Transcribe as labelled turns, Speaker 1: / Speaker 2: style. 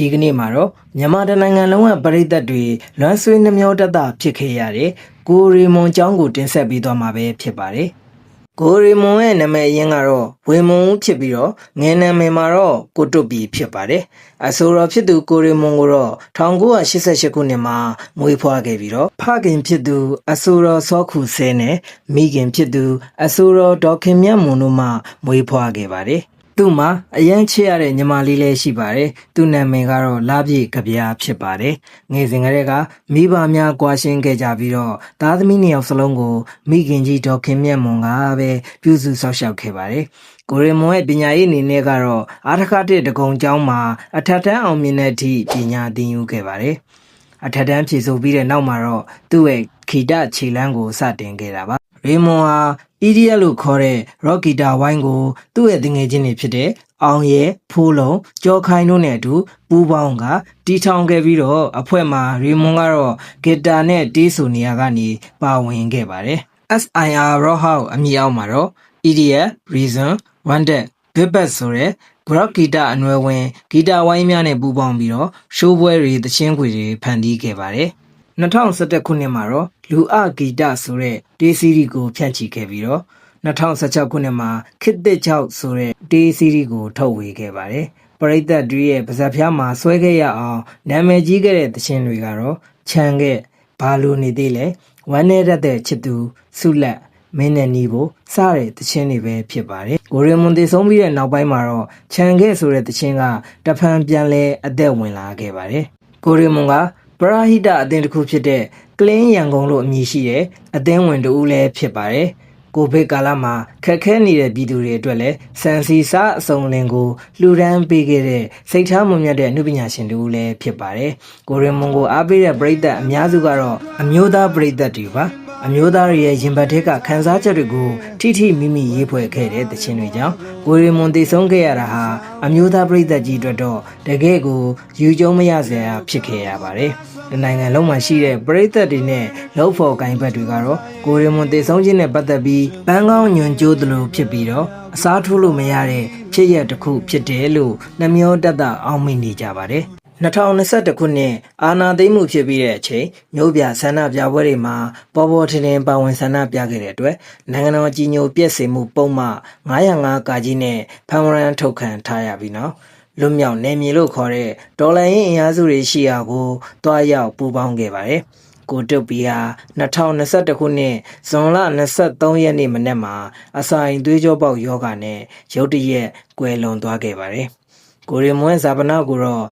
Speaker 1: ဒီကနေ့မှာတော့မြန်မာတိုင်းနိုင်ငံလုံးကပြည်သက်တွေလွမ်းဆွေးနှမျောတတ်တာဖြစ်ခဲ့ရတဲ့ကိုရီမွန်ကျောင်းကိုတင်ဆက်ပေးသွားမှာပဲဖြစ်ပါတယ်။ကိုရီမွန်ရဲ့နာမည်အရင်းကတော့ဝေမွန်ဦးဖြစ်ပြီးတော့ငယ်နာမည်မှာတော့ကိုတုတ်ပီဖြစ်ပါတယ်။အဆိုတော်ဖြစ်သူကိုရီမွန်ကိုတော့1988ခုနှစ်မှာမွေးဖွားခဲ့ပြီးတော့ဖခင်ဖြစ်သူအဆိုတော်စောခုဆဲနဲ့မိခင်ဖြစ်သူအဆိုတော်ဒေါက်ခင်မြတ်မွန်တို့မှမွေးဖွားခဲ့ပါတယ်။ သူ့မှာအရန်ချစ်ရတဲ့ညီမလေးလည်းရှိပါတယ်။သူ့နာမည်ကတော့လာပြည့်ကဗျာဖြစ်ပါတယ်။ငယ်စဉ်ကတည်းကမိဘများကွာရှင်းခဲ့ကြပြီးတော့သားသမီးနှစ်ယောက်စလုံးကိုမိခင်ကြီးဒေါက်ခင်မြတ်မွန်ကပဲပြုစုဆောက်ရှောက်ခဲ့ပါတယ်။ကိုရီမွန်ရဲ့ပညာရေးအနေနဲ့ကတော့အာထခတစ်တကုံကျောင်းမှာအထက်တန်းအောင်မြင်တဲ့အထိပညာသင်ယူခဲ့ပါတယ်။အထက်တန်းဖြည့်ဆို့ပြီးတဲ့နောက်မှာတော့သူ့ရဲ့ခီတခြေလမ်းကိုစတင်ခဲ့တာပါရေမွန်ဟာ EDL လို့ခေါ်တဲ့ rock guitar ဝိုင်းကိုသူ့ရဲ့တငယ်ချင်းတွေဖြစ်တဲ့အောင်ရဲဖိုးလုံးကြော်ခိုင်တို့နဲ့အတူပူးပေါင်းကတီထောင်ခဲ့ပြီးတော့အဖွဲ့မှာရေမွန်ကတော့ဂီတာနဲ့တီးဆိုနေရာကနေပါဝင်ခဲ့ပါတယ် SIR Rock House အမည်အောက်မှာတော့ EDL Reason Wanted Bibet ဆိုတဲ့ rock guitar အနွယ်ဝင်ဂီတာဝိုင်းများနဲ့ပူးပေါင်းပြီးတော့ရှိုးပွဲတွေသချင်းခွေတွေဖန်တီးခဲ့ပါတယ် 2011ခုနှစ်မှာတော့လူအဂီတဆိုတဲ့တေးစီးရီကိုဖြန့်ချီခဲ့ပြီးတော့2016ခုနှစ်မှာခစ်တစ်ချောက်ဆိုတဲ့တေးစီးရီကိုထုတ်ဝေခဲ့ပါတယ်ပရိသတ်တွေရဲ့ပါဇက်ဖျားမှာဆွဲခဲ့ရအောင်နာမည်ကြီးခဲ့တဲ့သချင်းတွေကတော့ခြံခဲ့ဘာလို့နေသေးလဲဝမ်းနေရတဲ့ချစ်သူဆုလက်မင်းနဲ့နီးဖို့စတဲ့သချင်းတွေပဲဖြစ်ပါတယ်။ကိုရီမွန်တည်ဆုံးပြီးတဲ့နောက်ပိုင်းမှာတော့ခြံခဲ့ဆိုတဲ့သချင်းကတဖန်ပြန်လဲအသက်ဝင်လာခဲ့ပါတယ်။ကိုရီမွန်က ပရာဟိတအသင်းတစ်ခုဖြစ်တဲ့ကလင်းရန်ကုန်လို့အမည်ရှိတဲ့အသင်းဝင်တူဦးလည်းဖြစ်ပါတယ်။ကိုဗစ်ကာလမှာခက်ခဲနေတဲ့ပြည်သူတွေအတွက်လည်းစံစီစားအစုံလင်ကိုလှူဒန်းပေးခဲ့တဲ့စိတ်ထားမွန်မြတ်တဲ့အမှုပညာရှင်တူဦးလည်းဖြစ်ပါတယ်။ကိုရီမွန်ကိုအားပေးတဲ့ပရိသတ်အများစုကတော့အမျိုးသားပရိသတ်တွေပါ။ အမျိုးသားတွေရဲ့ရင်ဘတ်ထက်ကခန်းစားချက်တွေကိုထိထိမိမိရေးဖွဲ့ခဲ့တဲ့တခြင်းတွေကြောင့်ကိုရီမွန်တည်ဆုံးခဲ့ရတာဟာအမျိုးသားပြည်သက်ကြီးအတွက်တော့တကယ့်ကိုယူကျုံမရစရာဖြစ်ခဲ့ရပါတယ်။ဒီနိုင်ငံလုံးမှာရှိတဲ့ပြည်သက်တွေနဲ့လောက်ဖို့ကိုင်ဘက်တွေကတော့ကိုရီမွန်တည်ဆုံးခြင်းနဲ့ပတ်သက်ပြီးပန်းကောင်းညွန်ကျိုးသလိုဖြစ်ပြီးတော့အစားထိုးလို့မရတဲ့ဖြစ်ရတစ်ခုဖြစ်တယ်လို့နှမျောတတ်တာအောက်မိနေကြပါတယ်။ 2021ခုနှစ်အာနာသိမ့်မှုဖြစ်ပြီးတဲ့အချိန်မြို့ပြဆန္ဒပြပွဲတွေမှာပေါ်ပေါ်ထင်ထင်ပါဝင်ဆန္ဒပြခဲ့တဲ့အတွက်နိုင်ငံတော်ကြီးညိုပြည့်စုံမှုပုံမှ905ကာကြီးနဲ့ဖမ်းဝရမ်းထုတ်ခံထားရပြီးနော်လွတ်မြောက်နေမြေလို့ခေါ်တဲ့ဒေါ်လာရင်းအင်အားစုတွေရှိရာကိုတွားရောက်ပူးပေါင်းခဲ့ပါတယ်ကိုတုတ်ပီဟာ2021ခုနှစ်ဇွန်လ23ရက်နေ့မနေ့မှာအစာအိမ်သွေးကြောပေါက်ယောဂနဲ့ရုတ်တရက်ကွယ်လွန်သွားခဲ့ပါတယ်ကိုရီမွန်းဇာပနာကိုတော့